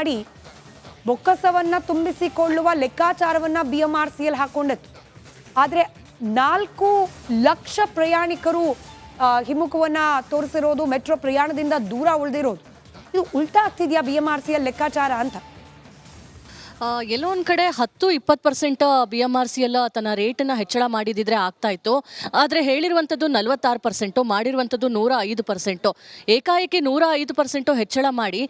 ಮಾಡಿ ಬೊಕ್ಕಸವನ್ನು ತುಂಬಿಸಿಕೊಳ್ಳುವ ಲೆಕ್ಕಾಚಾರವನ್ನು B M R C L ಹಾಕೊಂಡಿತ್ತು. ಆದರೆ ನಾಲ್ಕು ಲಕ್ಷ ಪ್ರಯಾಣಿಕರು ಹಿಮ್ಮುಖವನ್ನು ತೋರಿಸಿರೋದು, ಮೆಟ್ರೋ ಪ್ರಯಾಣದಿಂದ ದೂರ ಉಳಿದಿರೋದು. ಇದು ಉಲ್ಟಾ ಆಗ್ತಿದೆಯಾ B M R C L ಲೆಕ್ಕಾಚಾರ ಅಂತ? ಎಲ್ಲೋ ಒಂದು ಕಡೆ ಹತ್ತು, ಇಪ್ಪತ್ತು percent B M R C ಎಲ್ಲ ತನ್ನ ರೇಟನ್ನು ಹೆಚ್ಚಳ ಮಾಡಿದಿದ್ರೆ ಆಗ್ತಾ ಇತ್ತು. ಆದರೆ ಹೇಳಿರುವಂಥದ್ದು ನಲವತ್ತಾರು ಪರ್ಸೆಂಟು ಮಾಡಿರುವಂಥದ್ದು ನೂರ ಐದು ಪರ್ಸೆಂಟು. ಏಕಾಏಕಿ ನೂರ ಐದು ಪರ್ಸೆಂಟು ಹೆಚ್ಚಳ ಮಾಡಿ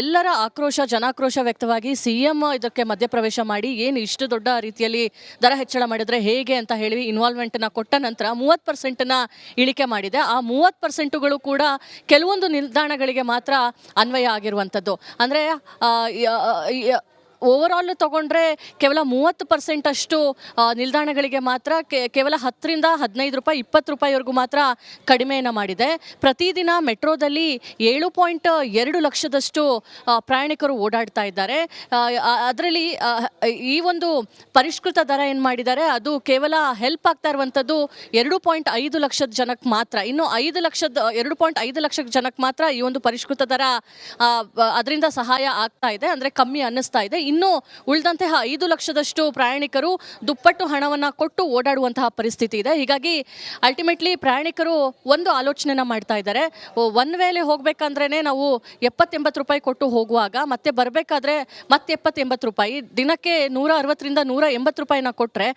ಎಲ್ಲರ ಆಕ್ರೋಶ, ಜನಾಕ್ರೋಶ ವ್ಯಕ್ತವಾಗಿ ಸಿ ಎಂ ಇದಕ್ಕೆ ಮಧ್ಯಪ್ರವೇಶ ಮಾಡಿ ಏನು ಇಷ್ಟು ದೊಡ್ಡ ರೀತಿಯಲ್ಲಿ ದರ ಹೆಚ್ಚಳ ಮಾಡಿದ್ರೆ ಹೇಗೆ ಅಂತ ಹೇಳಿ ಇನ್ವಾಲ್ವ್ಮೆಂಟನ್ನು ಕೊಟ್ಟ ನಂತರ ಮೂವತ್ತು ಪರ್ಸೆಂಟನ್ನ ಇಳಿಕೆ ಮಾಡಿದೆ. ಆ ಮೂವತ್ತು ಪರ್ಸೆಂಟುಗಳು ಕೂಡ ಕೆಲವೊಂದು ನಿಲ್ದಾಣಗಳಿಗೆ ಮಾತ್ರ ಅನ್ವಯ ಆಗಿರುವಂಥದ್ದು ಅಂದರೆ ಓವರಾಲ್ ತಗೊಂಡ್ರೆ ಕೇವಲ ಮೂವತ್ತು ಪರ್ಸೆಂಟ್ ಅಷ್ಟು ನಿಲ್ದಾಣಗಳಿಗೆ ಮಾತ್ರ ಕೇವಲ ಹತ್ತರಿಂದ ಹದಿನೈದು ರೂಪಾಯಿ, ಇಪ್ಪತ್ತು ರೂಪಾಯಿವರೆಗೂ ಮಾತ್ರ ಕಡಿಮೆಯನ್ನು ಮಾಡಿದೆ. ಪ್ರತಿದಿನ ಮೆಟ್ರೋದಲ್ಲಿ ಏಳು ಪಾಯಿಂಟ್ ಎರಡು ಲಕ್ಷದಷ್ಟು ಪ್ರಯಾಣಿಕರು ಓಡಾಡ್ತಾ ಇದ್ದಾರೆ. ಅದರಲ್ಲಿ ಈ ಒಂದು ಪರಿಷ್ಕೃತ ದರ ಏನು ಮಾಡಿದ್ದಾರೆ, ಅದು ಕೇವಲ ಹೆಲ್ಪ್ ಆಗ್ತಾ ಇರುವಂಥದ್ದು ಎರಡು ಪಾಯಿಂಟ್ ಐದು ಲಕ್ಷದ ಜನಕ್ಕೆ ಮಾತ್ರ. ಇನ್ನು ಐದು ಲಕ್ಷದ, ಎರಡು ಪಾಯಿಂಟ್ ಐದು ಲಕ್ಷದ ಜನಕ್ಕೆ ಮಾತ್ರ ಈ ಒಂದು ಪರಿಷ್ಕೃತ ದರ ಅದರಿಂದ ಸಹಾಯ ಆಗ್ತಾ ಇದೆ, ಅಂದರೆ ಕಮ್ಮಿ ಅನ್ನಿಸ್ತಾ ಇದೆ. ಇನ್ನು ಉಳಿದಂತಹ ಐದು ಲಕ್ಷದಷ್ಟು ಪ್ರಯಾಣಿಕರು ದುಪ್ಪಟ್ಟು ಹಣವನ್ನು ಕೊಟ್ಟು ಓಡಾಡುವಂತಹ ಪರಿಸ್ಥಿತಿ ಇದೆ. ಹೀಗಾಗಿ ಅಲ್ಟಿಮೇಟ್ಲಿ ಪ್ರಯಾಣಿಕರು ಒಂದು ಆಲೋಚನೆನ ಮಾಡ್ತಾ ಇದ್ದಾರೆ. ಒನ್ ವೇಲೆ ಹೋಗಬೇಕಂದ್ರೇ ನಾವು ಎಪ್ಪತ್ತೆಂಬತ್ತು ರೂಪಾಯಿ ಕೊಟ್ಟು ಹೋಗುವಾಗ ಮತ್ತೆ ಬರಬೇಕಾದ್ರೆ ಮತ್ತೆ ಎಪ್ಪತ್ತೆಂಬತ್ತು ರೂಪಾಯಿ, ದಿನಕ್ಕೆ ನೂರ ಅರವತ್ತರಿಂದ ನೂರ ಎಂಬತ್ತು ರೂಪಾಯಿನ ಕೊಟ್ಟರೆ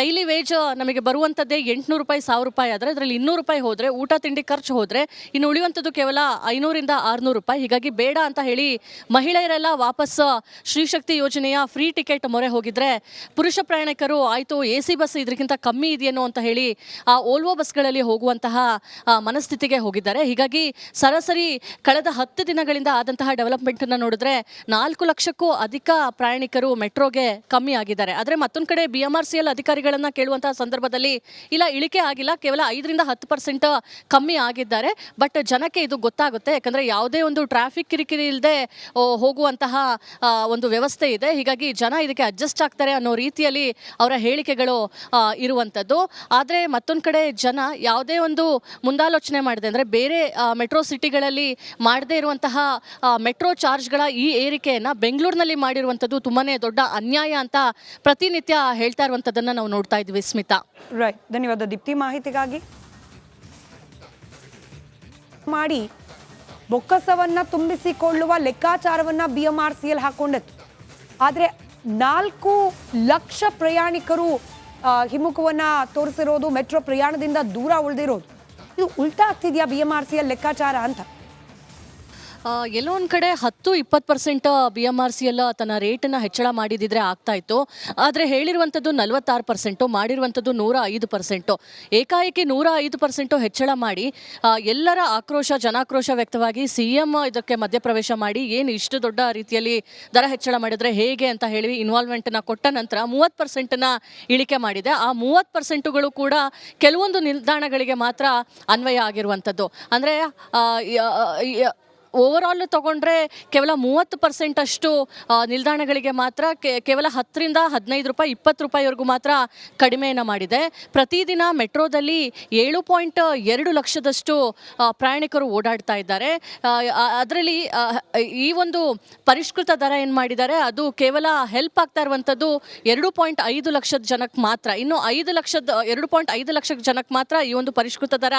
ಡೈಲಿ ವೇಜ್ ನಮಗೆ ಬರುವಂಥದ್ದೇ ಎಂಟುನೂರು ರೂಪಾಯಿ, ಸಾವಿರ ರೂಪಾಯಿ ಆದರೆ ಅದರಲ್ಲಿ ಇನ್ನೂರು ರೂಪಾಯಿ ಹೋದರೆ, ಊಟ, ತಿಂಡಿ ಖರ್ಚು ಹೋದರೆ ಇನ್ನು ಉಳಿಯುವಂಥದ್ದು ಕೇವಲ ಐನೂರಿಂದ ಆರುನೂರು ರೂಪಾಯಿ. ಹೀಗಾಗಿ ಬೇಡ ಅಂತ ಹೇಳಿ ಮಹಿಳೆಯರೆಲ್ಲ ವಾಪಸ್ ಶ್ರೀಶಕ್ತಿ ಯೋಜನೆಯ ಫ್ರೀ ಟಿಕೆಟ್ ಮೊರೆ ಹೋಗಿದ್ರೆ ಪುರುಷ ಪ್ರಯಾಣಿಕರು, ಆಯಿತು, ಎ ಸಿ ಬಸ್ ಇದಕ್ಕಿಂತ ಕಮ್ಮಿ ಇದೆಯೇನೋ ಅಂತ ಹೇಳಿ ಆ ಓಲ್ವೋ ಬಸ್ಗಳಲ್ಲಿ ಹೋಗುವಂತಹ ಮನಸ್ಥಿತಿಗೆ ಹೋಗಿದ್ದಾರೆ. ಹೀಗಾಗಿ ಸರಾಸರಿ ಕಳೆದ ಹತ್ತು ದಿನಗಳಿಂದ ಆದಂತಹ ಡೆವಲಪ್ಮೆಂಟನ್ನು ನೋಡಿದ್ರೆ ನಾಲ್ಕು ಲಕ್ಷಕ್ಕೂ ಅಧಿಕ ಪ್ರಯಾಣಿಕರು ಮೆಟ್ರೋಗೆ ಕಮ್ಮಿ ಆಗಿದ್ದಾರೆ. ಆದರೆ ಮತ್ತೊಂದು ಕಡೆ ಬಿ ಆರ್ ಸಿ ಎಲ್ ಅಧಿಕಾರಿಗಳನ್ನ ಕೇಳುವಂತಹ ಸಂದರ್ಭದಲ್ಲಿ ಇಲ್ಲ, ಇಳಿಕೆ ಆಗಿಲ್ಲ. ಕೇವಲ ಐದರಿಂದ ಹತ್ತು ಪರ್ಸೆಂಟ್ ಕಮ್ಮಿ ಆಗಿದ್ದಾರೆ. ಬಟ್ ಜನಕ್ಕೆ ಇದು ಗೊತ್ತಾಗುತ್ತೆ. ಯಾಕಂದರೆ ಯಾವುದೇ ಒಂದು ಟ್ರಾಫಿಕ್ ಕಿರಿಕಿರಿ ಇಲ್ಲದೆ ಹೋಗುವಂತಹ ಒಂದು ವ್ಯವಸ್ಥೆ ಇದೆ. ಹೀಗಾಗಿ ಜನ ಇದಕ್ಕೆ ಅಡ್ಜಸ್ಟ್ ಆಗ್ತಾರೆ ಅನ್ನೋ ರೀತಿಯಲ್ಲಿ ಅವರ ಹೇಳಿಕೆಗಳು ಇರುವಂಥದ್ದು ಆದರೆ ಮತ್ತೊಂದು ಕಡೆ ಜನ ಯಾವುದೇ ಒಂದು ಮುಂದಾಲೋಚನೆ ಮಾಡಿದೆ ಅಂದರೆ ಬೇರೆ ಮೆಟ್ರೋ ಸಿಟಿಗಳಲ್ಲಿ ಮಾಡದೇ ಇರುವಂತಹ ಮೆಟ್ರೋ ಚಾರ್ಜ್ಗಳ ಈ ಏರಿಕೆಯನ್ನು ಬೆಂಗಳೂರಿನಲ್ಲಿ ಮಾಡಿರುವಂಥದ್ದು ತುಂಬಾ ದೊಡ್ಡ ಅನ್ಯಾಯ ಅಂತ ಪ್ರತಿನಿತ್ಯ ಹೇಳ್ತಾ ಇರುವಂಥದ್ದನ್ನು ನಾವು ನೋಡ್ತಾ ಇದ್ವಿ ಸ್ಮಿತಾ. ರೈಟ್ ಧನ್ಯವಾದ ದೀಪ್ತಿ. ಮಾಹಿತಿಗಾಗಿ ಮಾಡಿ. ಬೊಕ್ಕಸವನ್ನ ತುಂಬಿಸಿಕೊಳ್ಳುವ ಲೆಕ್ಕಾಚಾರವನ್ನ B M R C L ಹಾಕೊಂಡಿತ್ತು. ಆದರೆ ನಾಲ್ಕು ಲಕ್ಷ ಪ್ರಯಾಣಿಕರು ಹಿಮ್ಮುಖವನ್ನು ತೋರಿಸಿರೋದು, ಮೆಟ್ರೋ ಪ್ರಯಾಣದಿಂದ ದೂರ ಉಳಿದಿರೋದು. ಇದು ಉಲ್ಟಾ ಆಗ್ತಿದೆಯಾ B M R C L ಲೆಕ್ಕಾಚಾರ ಅಂತ? ಎಲ್ಲೋ ಒಂದು ಕಡೆ ಹತ್ತು, ಇಪ್ಪತ್ತು percent B M R C ಎಲ್ಲ ತನ್ನ ರೇಟನ್ನು ಹೆಚ್ಚಳ ಮಾಡಿದಿದ್ರೆ ಆಗ್ತಾ ಇತ್ತು. ಆದರೆ ಹೇಳಿರುವಂಥದ್ದು ನಲವತ್ತಾರು ಪರ್ಸೆಂಟು ಮಾಡಿರುವಂಥದ್ದು ನೂರ ಐದು ಪರ್ಸೆಂಟು. ಏಕಾಏಕಿ ನೂರ ಐದು ಪರ್ಸೆಂಟು ಹೆಚ್ಚಳ ಮಾಡಿ ಎಲ್ಲರ ಆಕ್ರೋಶ, ಜನಾಕ್ರೋಶ ವ್ಯಕ್ತವಾಗಿ ಸಿ ಎಂ ಇದಕ್ಕೆ ಮಧ್ಯಪ್ರವೇಶ ಮಾಡಿ ಏನು ಇಷ್ಟು ದೊಡ್ಡ ರೀತಿಯಲ್ಲಿ ದರ ಹೆಚ್ಚಳ ಮಾಡಿದ್ರೆ ಹೇಗೆ ಅಂತ ಹೇಳಿ ಇನ್ವಾಲ್ವ್ಮೆಂಟನ್ನು ಕೊಟ್ಟ ನಂತರ ಮೂವತ್ತು ಪರ್ಸೆಂಟನ್ನು ಇಳಿಕೆ ಮಾಡಿದೆ. ಆ ಮೂವತ್ತು ಪರ್ಸೆಂಟುಗಳು ಕೂಡ ಕೆಲವೊಂದು ನಿಲ್ದಾಣಗಳಿಗೆ ಮಾತ್ರ ಅನ್ವಯ ಆಗಿರುವಂಥದ್ದು ಅಂದರೆ ಓವರಾಲ್ ತಗೊಂಡ್ರೆ ಕೇವಲ ಮೂವತ್ತು ಪರ್ಸೆಂಟ್ ಅಷ್ಟು ನಿಲ್ದಾಣಗಳಿಗೆ ಮಾತ್ರ ಕೇವಲ ಹತ್ತರಿಂದ ಹದಿನೈದು ರೂಪಾಯಿ, ಇಪ್ಪತ್ತು ರೂಪಾಯಿವರೆಗೂ ಮಾತ್ರ ಕಡಿಮೆಯನ್ನು ಮಾಡಿದೆ. ಪ್ರತಿದಿನ ಮೆಟ್ರೋದಲ್ಲಿ ಏಳು ಪಾಯಿಂಟ್ ಎರಡು ಲಕ್ಷದಷ್ಟು ಪ್ರಯಾಣಿಕರು ಓಡಾಡ್ತಾ ಇದ್ದಾರೆ. ಅದರಲ್ಲಿ ಈ ಒಂದು ಪರಿಷ್ಕೃತ ದರ ಏನು ಮಾಡಿದ್ದಾರೆ, ಅದು ಕೇವಲ ಹೆಲ್ಪ್ ಆಗ್ತಾ ಇರುವಂಥದ್ದು ಎರಡು ಪಾಯಿಂಟ್ ಐದು ಲಕ್ಷದ ಜನಕ್ಕೆ ಮಾತ್ರ. ಇನ್ನು ಐದು ಲಕ್ಷದ, ಎರಡು ಪಾಯಿಂಟ್ ಐದು ಲಕ್ಷ ಜನಕ್ಕೆ ಮಾತ್ರ ಈ ಒಂದು ಪರಿಷ್ಕೃತ ದರ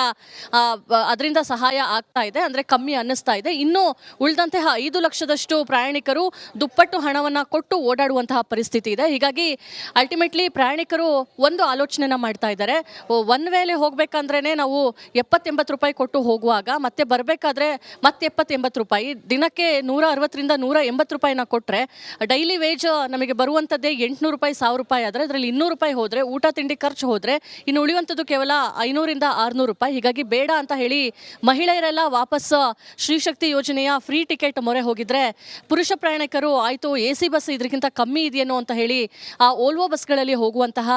ಅದರಿಂದ ಸಹಾಯ ಆಗ್ತಾ ಇದೆ, ಅಂದರೆ ಕಮ್ಮಿ ಅನ್ನಿಸ್ತಾ ಇದೆ. ಇನ್ನು ಉಳಿದಂತಹ ಐದು ಲಕ್ಷದಷ್ಟು ಪ್ರಯಾಣಿಕರು ದುಪ್ಪಟ್ಟು ಹಣವನ್ನು ಕೊಟ್ಟು ಓಡಾಡುವಂತಹ ಪರಿಸ್ಥಿತಿ ಇದೆ. ಹೀಗಾಗಿ ಅಲ್ಟಿಮೇಟ್ಲಿ ಪ್ರಯಾಣಿಕರು ಒಂದು ಆಲೋಚನೆನ ಮಾಡ್ತಾ ಇದ್ದಾರೆ. ಒನ್ ವೇಲೆ ಹೋಗಬೇಕಂದ್ರೇ ನಾವು ಎಪ್ಪತ್ತೆಂಬತ್ತು ರೂಪಾಯಿ ಕೊಟ್ಟು ಹೋಗುವಾಗ, ಮತ್ತೆ ಬರಬೇಕಾದ್ರೆ ಮತ್ತೆ ಎಪ್ಪತ್ತೆಂಬತ್ತು ರೂಪಾಯಿ, ದಿನಕ್ಕೆ ನೂರ ಅರವತ್ತರಿಂದ ನೂರ ಎಂಬತ್ತು ರೂಪಾಯಿನ ಕೊಟ್ಟರೆ ಡೈಲಿ ವೇಜ್ ನಮಗೆ ಬರುವಂಥದ್ದೇ ಎಂಟುನೂರು ರೂಪಾಯಿ, ಸಾವಿರ ರೂಪಾಯಿ ಆದರೆ ಅದರಲ್ಲಿ ಇನ್ನೂರು ರೂಪಾಯಿ ಹೋದರೆ, ಊಟ, ತಿಂಡಿ ಖರ್ಚು ಹೋದರೆ ಇನ್ನು ಉಳಿಯುವಂಥದ್ದು ಕೇವಲ ಐನೂರಿಂದ ಆರುನೂರು ರೂಪಾಯಿ. ಹೀಗಾಗಿ ಬೇಡ ಅಂತ ಹೇಳಿ ಮಹಿಳೆಯರೆಲ್ಲ ವಾಪಸ್ ಶ್ರೀಶಕ್ತಿ ಯೋಜನೆಯ ಫ್ರೀ ಟಿಕೆಟ್ ಮೊರೆ ಹೋಗಿದ್ರೆ ಪುರುಷ ಪ್ರಯಾಣಿಕರು, ಆಯಿತು ಎ ಸಿ ಬಸ್ ಇದಕ್ಕಿಂತ ಕಮ್ಮಿ ಇದೆಯೇನೋ ಅಂತ ಹೇಳಿ ಆ ಓಲ್ವೋ ಬಸ್ಗಳಲ್ಲಿ ಹೋಗುವಂತಹ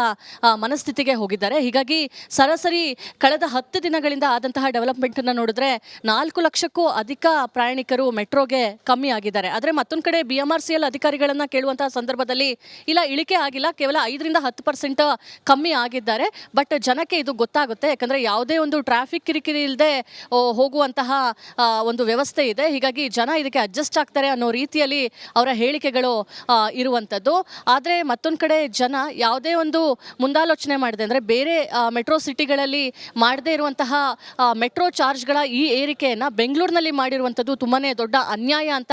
ಮನಸ್ಥಿತಿಗೆ ಹೋಗಿದ್ದಾರೆ. ಹೀಗಾಗಿ ಸರಾಸರಿ ಕಳೆದ ಹತ್ತು ದಿನಗಳಿಂದ ಆದಂತಹ ಡೆವಲಪ್ಮೆಂಟನ್ನು ನೋಡಿದ್ರೆ ನಾಲ್ಕು ಲಕ್ಷಕ್ಕೂ ಅಧಿಕ ಪ್ರಯಾಣಿಕರು ಮೆಟ್ರೋಗೆ ಕಮ್ಮಿ ಆಗಿದ್ದಾರೆ. ಆದರೆ ಮತ್ತೊಂದು ಕಡೆ B M R C L ಅಧಿಕಾರಿಗಳನ್ನ ಕೇಳುವಂತಹ ಸಂದರ್ಭದಲ್ಲಿ ಇಲ್ಲ, ಇಳಿಕೆ ಆಗಿಲ್ಲ. ಕೇವಲ ಐದರಿಂದ ಹತ್ತು ಪರ್ಸೆಂಟ್ ಕಮ್ಮಿ ಆಗಿದ್ದಾರೆ. ಬಟ್ ಜನಕ್ಕೆ ಇದು ಗೊತ್ತಾಗುತ್ತೆ. ಯಾಕಂದ್ರೆ ಯಾವುದೇ ಒಂದು ಟ್ರಾಫಿಕ್ ಕಿರಿಕಿರಿ ಇಲ್ಲದೆ ಹೋಗುವಂತಹ ಒಂದು ವ್ಯವಸ್ಥೆ ಇದೆ. ಹೀಗಾಗಿ ಜನ ಇದಕ್ಕೆ ಅಡ್ಜಸ್ಟ್ ಆಗ್ತಾರೆ ಅನ್ನೋ ರೀತಿಯಲ್ಲಿ ಅವರ ಹೇಳಿಕೆಗಳು ಇರುವಂಥದ್ದು ಆದರೆ ಮತ್ತೊಂದು ಕಡೆ ಜನ ಯಾವುದೇ ಒಂದು ಮುಂದಾಲೋಚನೆ ಮಾಡಿದೆ ಅಂದರೆ ಬೇರೆ ಮೆಟ್ರೋ ಸಿಟಿಗಳಲ್ಲಿ ಮಾಡದೇ ಇರುವಂತಹ ಮೆಟ್ರೋ ಚಾರ್ಜ್ಗಳ ಈ ಏರಿಕೆಯನ್ನು ಬೆಂಗಳೂರಿನಲ್ಲಿ ಮಾಡಿರುವಂಥದ್ದು ತುಂಬಾ ದೊಡ್ಡ ಅನ್ಯಾಯ ಅಂತ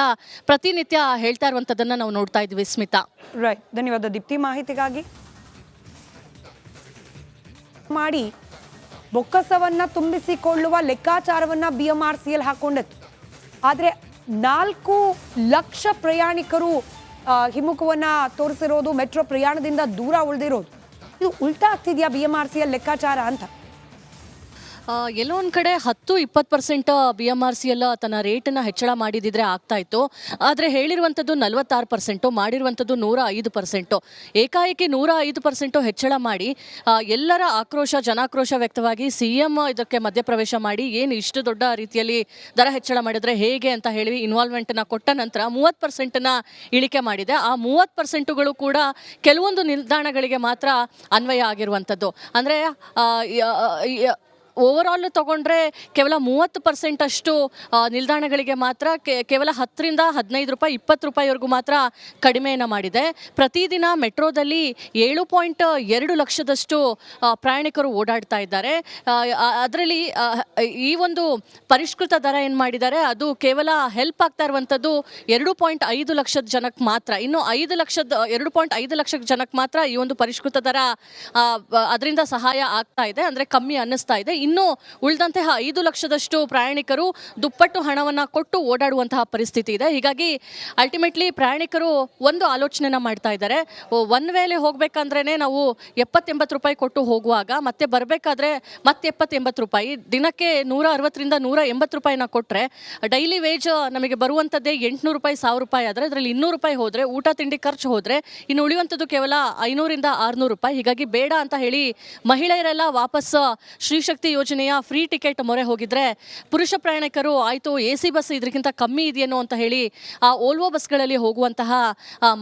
ಪ್ರತಿನಿತ್ಯ ಹೇಳ್ತಾ ಇರುವಂಥದ್ದನ್ನು ನಾವು ನೋಡ್ತಾ ಇದ್ವಿ, ಸ್ಮಿತಾ. ರೈಟ್ ಧನ್ಯವಾದ ದೀಪ್ತಿ. ಮಾಹಿತಿಗಾಗಿ ಮಾಡಿ. ಬೊಕ್ಕಸವನ್ನ ತುಂಬಿಸಿಕೊಳ್ಳುವ ಲೆಕ್ಕಾಚಾರವನ್ನ B M R C L ಹಾಕೊಂಡಿತ್ತು ಆದರೆ ನಾಲ್ಕು ಲಕ್ಷ ಪ್ರಯಾಣಿಕರು ಹಿಮ್ಮುಖವನ್ನು ತೋರಿಸಿರೋದು, ಮೆಟ್ರೋ ಪ್ರಯಾಣದಿಂದ ದೂರ ಉಳಿದಿರೋದು. ಇದು ಉಲ್ಟಾ ಆಗ್ತಿದೆಯಾ ಬಿ ಎಂ ಆರ್ ಸಿಯ ಲೆಕ್ಕಾಚಾರ ಅಂತ? ಎಲ್ಲೋ ಒಂದು ಕಡೆ ಹತ್ತು, ಇಪ್ಪತ್ತು percent B M R C ಎಲ್ಲ ತನ್ನ ರೇಟನ್ನು ಹೆಚ್ಚಳ ಮಾಡಿದಿದ್ರೆ ಆಗ್ತಾ ಇತ್ತು. ಆದರೆ ಹೇಳಿರುವಂಥದ್ದು ನಲವತ್ತಾರು ಪರ್ಸೆಂಟು ಮಾಡಿರುವಂಥದ್ದು ನೂರ ಐದು ಪರ್ಸೆಂಟು ಏಕಾಏಕಿ ನೂರ ಐದು ಪರ್ಸೆಂಟು ಹೆಚ್ಚಳ ಮಾಡಿ ಎಲ್ಲರ ಆಕ್ರೋಶ, ಜನಾಕ್ರೋಶ ವ್ಯಕ್ತವಾಗಿ ಸಿ ಎಂ ಇದಕ್ಕೆ ಮಧ್ಯಪ್ರವೇಶ ಮಾಡಿ ಏನು ಇಷ್ಟು ದೊಡ್ಡ ರೀತಿಯಲ್ಲಿ ದರ ಹೆಚ್ಚಳ ಮಾಡಿದರೆ ಹೇಗೆ ಅಂತ ಹೇಳಿ ಇನ್ವಾಲ್ವ್ಮೆಂಟನ್ನು ಕೊಟ್ಟ ನಂತರ ಮೂವತ್ತು ಪರ್ಸೆಂಟನ್ನು ಇಳಿಕೆ ಮಾಡಿದೆ. ಆ ಮೂವತ್ತು ಪರ್ಸೆಂಟುಗಳು ಕೂಡ ಕೆಲವೊಂದು ನಿಲ್ದಾಣಗಳಿಗೆ ಮಾತ್ರ ಅನ್ವಯ ಆಗಿರುವಂಥದ್ದು ಅಂದರೆ ಓವರ್ ಆಲ್ ತಗೊಂಡ್ರೆ ಕೇವಲ ಮೂವತ್ತು ಪರ್ಸೆಂಟ್ ಅಷ್ಟು ನಿಲ್ದಾಣಗಳಿಗೆ ಮಾತ್ರ ಕೇವಲ ಹತ್ತರಿಂದ ಹದಿನೈದು ರೂಪಾಯಿ, ಇಪ್ಪತ್ತು ರೂಪಾಯಿವರೆಗೂ ಮಾತ್ರ ಕಡಿಮೆಯನ್ನು ಮಾಡಿದೆ. ಪ್ರತಿದಿನ ಮೆಟ್ರೋದಲ್ಲಿ ಏಳು ಪಾಯಿಂಟ್ ಎರಡು ಲಕ್ಷದಷ್ಟು ಪ್ರಯಾಣಿಕರು ಓಡಾಡ್ತಾ ಇದ್ದಾರೆ. ಅದರಲ್ಲಿ ಈ ಒಂದು ಪರಿಷ್ಕೃತ ದರ ಏನು ಮಾಡಿದ್ದಾರೆ, ಅದು ಕೇವಲ ಹೆಲ್ಪ್ ಆಗ್ತಾ ಇರುವಂಥದ್ದು ಎರಡು ಪಾಯಿಂಟ್ ಐದು ಲಕ್ಷದ ಜನಕ್ಕೆ ಮಾತ್ರ. ಇನ್ನು ಐದು ಲಕ್ಷದ, ಎರಡು ಪಾಯಿಂಟ್ ಐದು ಲಕ್ಷ ಜನಕ್ಕೆ ಮಾತ್ರ ಈ ಒಂದು ಪರಿಷ್ಕೃತ ದರ ಅದರಿಂದ ಸಹಾಯ ಆಗ್ತಾ ಇದೆ, ಅಂದರೆ ಕಮ್ಮಿ ಅನ್ನಿಸ್ತಾ ಇದೆ. ಇನ್ನು ಉಳಿದಂತಹ ಐದು ಲಕ್ಷದಷ್ಟು ಪ್ರಯಾಣಿಕರು ದುಪ್ಪಟ್ಟು ಹಣವನ್ನು ಕೊಟ್ಟು ಓಡಾಡುವಂತಹ ಪರಿಸ್ಥಿತಿ ಇದೆ. ಹೀಗಾಗಿ ಅಲ್ಟಿಮೇಟ್ಲಿ ಪ್ರಯಾಣಿಕರು ಒಂದು ಆಲೋಚನೆನ ಮಾಡ್ತಾ ಇದ್ದಾರೆ. ಒನ್ ವೇಲೆ ಹೋಗ್ಬೇಕಂದ್ರೇ ನಾವು ಎಪ್ಪತ್ತೆಂಬತ್ತು ರೂಪಾಯಿ ಕೊಟ್ಟು ಹೋಗುವಾಗ, ಮತ್ತೆ ಬರಬೇಕಾದ್ರೆ ಮತ್ತೆ ಎಪ್ಪತ್ತೆಂಬತ್ತು ರೂಪಾಯಿ, ದಿನಕ್ಕೆ ನೂರ ಅರವತ್ತರಿಂದ ನೂರ ಎಂಬತ್ತು ರೂಪಾಯಿನ ಕೊಟ್ಟರೆ ಡೈಲಿ ವೇಜ್ ನಮಗೆ ಬರುವಂಥದ್ದೇ ಎಂಟುನೂರು ರೂಪಾಯಿ, ಸಾವಿರ ರೂಪಾಯಿ ಆದರೆ ಅದರಲ್ಲಿ ಇನ್ನೂರು ರೂಪಾಯಿ ಹೋದರೆ, ಊಟ, ತಿಂಡಿ ಖರ್ಚು ಹೋದರೆ ಇನ್ನು ಉಳಿಯುವಂಥದ್ದು ಕೇವಲ ಐನೂರಿಂದ ಆರುನೂರು ರೂಪಾಯಿ. ಹೀಗಾಗಿ ಬೇಡ ಅಂತ ಹೇಳಿ ಮಹಿಳೆಯರೆಲ್ಲ ವಾಪಸ್ ಶ್ರೀಶಕ್ತಿ ಯೋಜನೆಯ ಫ್ರೀ ಟಿಕೆಟ್ ಮೊರೆ ಹೋಗಿದ್ರೆ ಪುರುಷ ಪ್ರಯಾಣಿಕರು ಆಯಿತು ಎ ಸಿ ಬಸ್ ಇದಕ್ಕಿಂತ ಕಮ್ಮಿ ಇದೆಯೇನೋ ಅಂತ ಹೇಳಿ ಆ ಓಲ್ವೋ ಬಸ್ಗಳಲ್ಲಿ ಹೋಗುವಂತಹ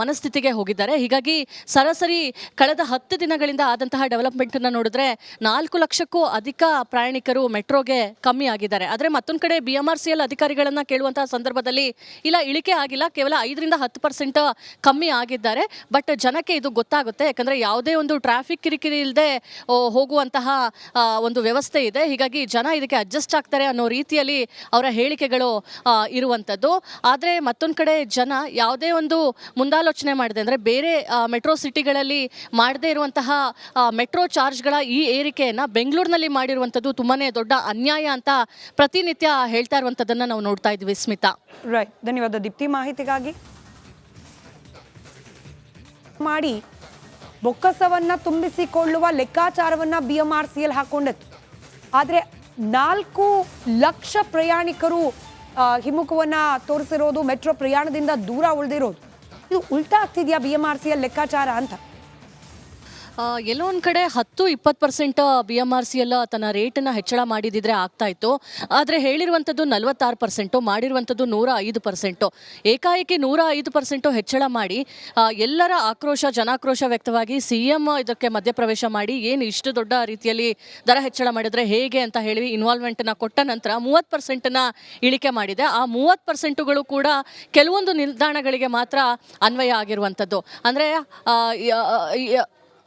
ಮನಸ್ಥಿತಿಗೆ ಹೋಗಿದ್ದಾರೆ. ಹೀಗಾಗಿ ಸರಾಸರಿ ಕಳೆದ ಹತ್ತು ದಿನಗಳಿಂದ ಆದಂತಹ ಡೆವಲಪ್ಮೆಂಟನ್ನು ನೋಡಿದ್ರೆ ನಾಲ್ಕು ಲಕ್ಷಕ್ಕೂ ಅಧಿಕ ಪ್ರಯಾಣಿಕರು ಮೆಟ್ರೋಗೆ ಕಮ್ಮಿ ಆಗಿದ್ದಾರೆ. ಆದರೆ ಮತ್ತೊಂದು ಕಡೆ B M R C L ಅಧಿಕಾರಿಗಳನ್ನು ಕೇಳುವಂತಹ ಸಂದರ್ಭದಲ್ಲಿ ಇಲ್ಲ, ಇಳಿಕೆ ಆಗಿಲ್ಲ. ಕೇವಲ ಐದರಿಂದ ಹತ್ತು ಪರ್ಸೆಂಟ್ ಕಮ್ಮಿ ಆಗಿದ್ದಾರೆ. ಬಟ್ ಜನಕ್ಕೆ ಇದು ಗೊತ್ತಾಗುತ್ತೆ. ಯಾಕಂದರೆ ಯಾವುದೇ ಒಂದು ಟ್ರಾಫಿಕ್ ಕಿರಿಕಿರಿ ಇಲ್ಲದೆ ಹೋಗುವಂತಹ ಒಂದು ವ್ಯವಸ್ಥೆ ಇದೆ. ಹೀಗಾಗಿ ಜನ ಇದಕ್ಕೆ ಅಡ್ಜಸ್ಟ್ ಆಗ್ತಾರೆ ಅನ್ನೋ ರೀತಿಯಲ್ಲಿ ಅವರ ಹೇಳಿಕೆಗಳು ಇರುವಂಥದ್ದು ಆದರೆ ಮತ್ತೊಂದು ಕಡೆ ಜನ ಯಾವುದೇ ಒಂದು ಮುಂದಾಲೋಚನೆ ಮಾಡಿದೆ ಅಂದರೆ ಬೇರೆ ಮೆಟ್ರೋ ಸಿಟಿಗಳಲ್ಲಿ ಮಾಡದೇ ಇರುವಂತಹ ಮೆಟ್ರೋ ಚಾರ್ಜ್ಗಳ ಈ ಏರಿಕೆಯನ್ನು ಬೆಂಗಳೂರಿನಲ್ಲಿ ಮಾಡಿರುವಂಥದ್ದು ತುಂಬಾ ದೊಡ್ಡ ಅನ್ಯಾಯ ಅಂತ ಪ್ರತಿನಿತ್ಯ ಹೇಳ್ತಾ ಇರುವಂಥದ್ದನ್ನು ನಾವು ನೋಡ್ತಾ ಇದ್ವಿ ಸ್ಮಿತಾ. ರೈಟ್ ಧನ್ಯವಾದ ದೀಪ್ತಿ. ಮಾಹಿತಿಗಾಗಿ ಮಾಡಿ ಬೊಕ್ಕಸವನ್ನ ತುಂಬಿಸಿಕೊಳ್ಳುವ ಲೆಕ್ಕಾಚಾರವನ್ನ B M R C L ಹಾಕೊಂಡಿತ್ತು. ಆದರೆ ನಾಲ್ಕು ಲಕ್ಷ ಪ್ರಯಾಣಿಕರು ಹಿಮ್ಮುಖವನ್ನು ತೋರಿಸಿರೋದು, ಮೆಟ್ರೋ ಪ್ರಯಾಣದಿಂದ ದೂರ ಉಳಿದಿರೋದು. ಇದು ಉಲ್ಟಾ ಆಗ್ತಿದೆಯಾ ಬಿ ಎಂ ಆರ್ ಸಿಯ ಲೆಕ್ಕಾಚಾರ ಅಂತ? ಎಲ್ಲೋ ಒಂದು ಕಡೆ ಹತ್ತು, ಇಪ್ಪತ್ತು percent B M R C ಎಲ್ಲ ತನ್ನ ರೇಟನ್ನು ಹೆಚ್ಚಳ ಮಾಡಿದಿದ್ರೆ ಆಗ್ತಾ ಇತ್ತು. ಆದರೆ ಹೇಳಿರುವಂಥದ್ದು ನಲವತ್ತಾರು ಪರ್ಸೆಂಟು ಮಾಡಿರುವಂಥದ್ದು ನೂರ ಐದು ಪರ್ಸೆಂಟು ಏಕಾಏಕಿ ನೂರ ಐದು ಪರ್ಸೆಂಟು ಹೆಚ್ಚಳ ಮಾಡಿ ಎಲ್ಲರ ಆಕ್ರೋಶ, ಜನಾಕ್ರೋಶ ವ್ಯಕ್ತವಾಗಿ ಸಿ ಎಂ ಇದಕ್ಕೆ ಮಧ್ಯಪ್ರವೇಶ ಮಾಡಿ, ಏನು ಇಷ್ಟು ದೊಡ್ಡ ರೀತಿಯಲ್ಲಿ ದರ ಹೆಚ್ಚಳ ಮಾಡಿದರೆ ಹೇಗೆ ಅಂತ ಹೇಳಿ ಇನ್ವಾಲ್ವ್ಮೆಂಟನ್ನು ಕೊಟ್ಟ ನಂತರ ಮೂವತ್ತು ಪರ್ಸೆಂಟನ್ನ ಇಳಿಕೆ ಮಾಡಿದೆ. ಆ ಮೂವತ್ತು ಪರ್ಸೆಂಟುಗಳು ಕೂಡ ಕೆಲವೊಂದು ನಿಲ್ದಾಣಗಳಿಗೆ ಮಾತ್ರ ಅನ್ವಯ ಆಗಿರುವಂಥದ್ದು ಅಂದರೆ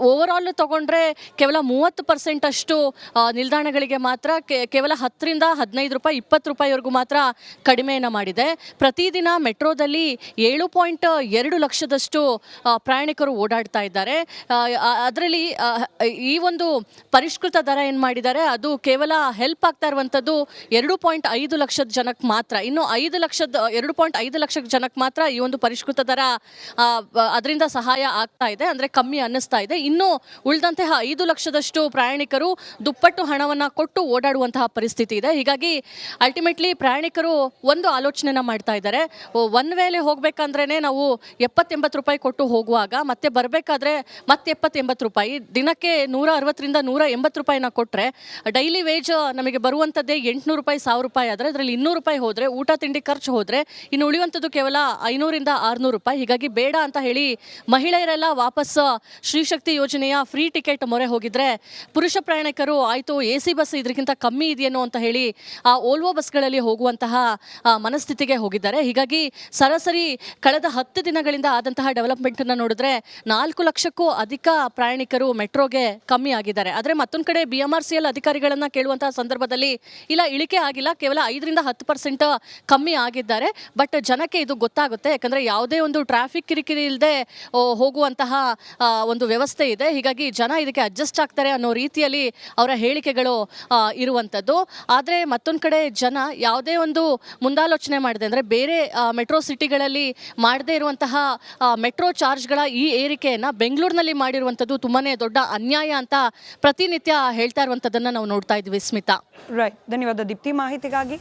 ಓವರ್ ಆಲ್ ತಗೊಂಡ್ರೆ ಕೇವಲ ಮೂವತ್ತು ಪರ್ಸೆಂಟ್ ಅಷ್ಟು ನಿಲ್ದಾಣಗಳಿಗೆ ಮಾತ್ರ ಕೇವಲ ಹತ್ತರಿಂದ ಹದಿನೈದು ರೂಪಾಯಿ, ಇಪ್ಪತ್ತು ರೂಪಾಯಿವರೆಗೂ ಮಾತ್ರ ಕಡಿಮೆಯನ್ನು ಮಾಡಿದೆ. ಪ್ರತಿದಿನ ಮೆಟ್ರೋದಲ್ಲಿ ಏಳು ಪಾಯಿಂಟ್ ಎರಡು ಲಕ್ಷದಷ್ಟು ಪ್ರಯಾಣಿಕರು ಓಡಾಡ್ತಾ ಇದ್ದಾರೆ. ಅದರಲ್ಲಿ ಈ ಒಂದು ಪರಿಷ್ಕೃತ ದರ ಏನು ಮಾಡಿದ್ದಾರೆ, ಅದು ಕೇವಲ ಹೆಲ್ಪ್ ಆಗ್ತಾ ಇರುವಂಥದ್ದು ಎರಡು ಪಾಯಿಂಟ್ ಐದು ಲಕ್ಷದ ಜನಕ್ಕೆ ಮಾತ್ರ. ಇನ್ನು ಐದು ಲಕ್ಷದ, ಎರಡು ಪಾಯಿಂಟ್ ಐದು ಲಕ್ಷದ ಜನಕ್ಕೆ ಮಾತ್ರ ಈ ಒಂದು ಪರಿಷ್ಕೃತ ದರ ಅದರಿಂದ ಸಹಾಯ ಆಗ್ತಾ ಇದೆ. ಅಂದರೆ ಕಮ್ಮಿ ಅನ್ನಿಸ್ತಾ ಇದೆ. ಇನ್ನು ಉಳಿದಂತಹ ಐದು ಲಕ್ಷದಷ್ಟು ಪ್ರಯಾಣಿಕರು ದುಪ್ಪಟ್ಟು ಹಣವನ್ನು ಕೊಟ್ಟು ಓಡಾಡುವಂತಹ ಪರಿಸ್ಥಿತಿ ಇದೆ. ಹೀಗಾಗಿ ಅಲ್ಟಿಮೇಟ್ಲಿ ಪ್ರಯಾಣಿಕರು ಒಂದು ಆಲೋಚನೆನ ಮಾಡ್ತಾ ಇದ್ದಾರೆ. ಒನ್ ವೇಲೆ ಹೋಗಬೇಕಂದ್ರೇ ನಾವು ಎಪ್ಪತ್ತೆಂಬತ್ತು ರೂಪಾಯಿ ಕೊಟ್ಟು ಹೋಗುವಾಗ, ಮತ್ತೆ ಬರಬೇಕಾದ್ರೆ ಮತ್ತೆ ಎಪ್ಪತ್ತೆಂಬತ್ತು ರೂಪಾಯಿ, ದಿನಕ್ಕೆ ನೂರ ಅರವತ್ತರಿಂದ ನೂರ ಎಂಬತ್ತು ರೂಪಾಯಿನ ಕೊಟ್ಟರೆ ಡೈಲಿ ವೇಜ್ ನಮಗೆ ಬರುವಂಥದ್ದೇ ಎಂಟುನೂರು ರೂಪಾಯಿ, ಸಾವಿರ ರೂಪಾಯಿ ಆದರೆ ಅದರಲ್ಲಿ ಇನ್ನೂರು ರೂಪಾಯಿ ಹೋದರೆ, ಊಟ, ತಿಂಡಿ ಖರ್ಚು ಹೋದರೆ ಇನ್ನು ಉಳಿಯುವಂಥದ್ದು ಕೇವಲ ಐನೂರಿಂದ ಆರುನೂರು ರೂಪಾಯಿ. ಹೀಗಾಗಿ ಬೇಡ ಅಂತ ಹೇಳಿ ಮಹಿಳೆಯರೆಲ್ಲ ವಾಪಸ್ ಶ್ರೀಶಕ್ತಿ ಯೋಜನೆಯ ಫ್ರೀ ಟಿಕೆಟ್ ಮೊರೆ ಹೋಗಿದ್ರೆ ಪುರುಷ ಪ್ರಯಾಣಿಕರು, ಆಯಿತು, ಎ ಸಿ ಬಸ್ ಇದಕ್ಕಿಂತ ಕಮ್ಮಿ ಇದೆಯೇನೋ ಅಂತ ಹೇಳಿ ಆ ಓಲ್ವೋ ಬಸ್ಗಳಲ್ಲಿ ಹೋಗುವಂತಹ ಮನಸ್ಥಿತಿಗೆ ಹೋಗಿದ್ದಾರೆ. ಹೀಗಾಗಿ ಸರಾಸರಿ ಕಳೆದ ಹತ್ತು ದಿನಗಳಿಂದ ಆದಂತಹ ಡೆವಲಪ್ಮೆಂಟನ್ನು ನೋಡಿದ್ರೆ ನಾಲ್ಕು ಲಕ್ಷಕ್ಕೂ ಅಧಿಕ ಪ್ರಯಾಣಿಕರು ಮೆಟ್ರೋಗೆ ಕಮ್ಮಿ ಆಗಿದ್ದಾರೆ. ಆದರೆ ಮತ್ತೊಂದು ಕಡೆ B M R C L ಅಧಿಕಾರಿಗಳನ್ನು ಕೇಳುವಂತಹ ಸಂದರ್ಭದಲ್ಲಿ ಇಲ್ಲ, ಇಳಿಕೆ ಆಗಿಲ್ಲ. ಕೇವಲ ಐದರಿಂದ ಹತ್ತು ಪರ್ಸೆಂಟ್ ಕಮ್ಮಿ ಆಗಿದ್ದಾರೆ. ಬಟ್ ಜನಕ್ಕೆ ಇದು ಗೊತ್ತಾಗುತ್ತೆ. ಯಾಕಂದರೆ ಯಾವುದೇ ಒಂದು ಟ್ರಾಫಿಕ್ ಕಿರಿಕಿರಿ ಇಲ್ಲದೆ ಹೋಗುವಂತಹ ಒಂದು ವ್ಯವಸ್ಥೆ ಇದೆ. ಹೀಗಾಗಿ ಜನ ಇದಕ್ಕೆ ಅಡ್ಜಸ್ಟ್ ಆಗ್ತಾರೆ ಅನ್ನೋ ರೀತಿಯಲ್ಲಿ ಅವರ ಹೇಳಿಕೆಗಳು ಇರುವಂಥದ್ದು ಆದರೆ ಮತ್ತೊಂದು ಕಡೆ ಜನ ಯಾವುದೇ ಒಂದು ಮುಂದಾಲೋಚನೆ ಮಾಡಿದೆ ಅಂದರೆ ಬೇರೆ ಮೆಟ್ರೋ ಸಿಟಿಗಳಲ್ಲಿ ಮಾಡದೇ ಇರುವಂತಹ ಮೆಟ್ರೋ ಚಾರ್ಜ್ಗಳ ಈ ಏರಿಕೆಯನ್ನು ಬೆಂಗಳೂರಿನಲ್ಲಿ ಮಾಡಿರುವಂಥದ್ದು ತುಂಬಾ ದೊಡ್ಡ ಅನ್ಯಾಯ ಅಂತ ಪ್ರತಿನಿತ್ಯ ಹೇಳ್ತಾ ಇರುವಂಥದ್ದನ್ನು ನಾವು ನೋಡ್ತಾ ಇದ್ವಿ ಸ್ಮಿತಾ. ರೈಟ್ ಧನ್ಯವಾದ ದೀಪ್ತಿ. ಮಾಹಿತಿಗಾಗಿ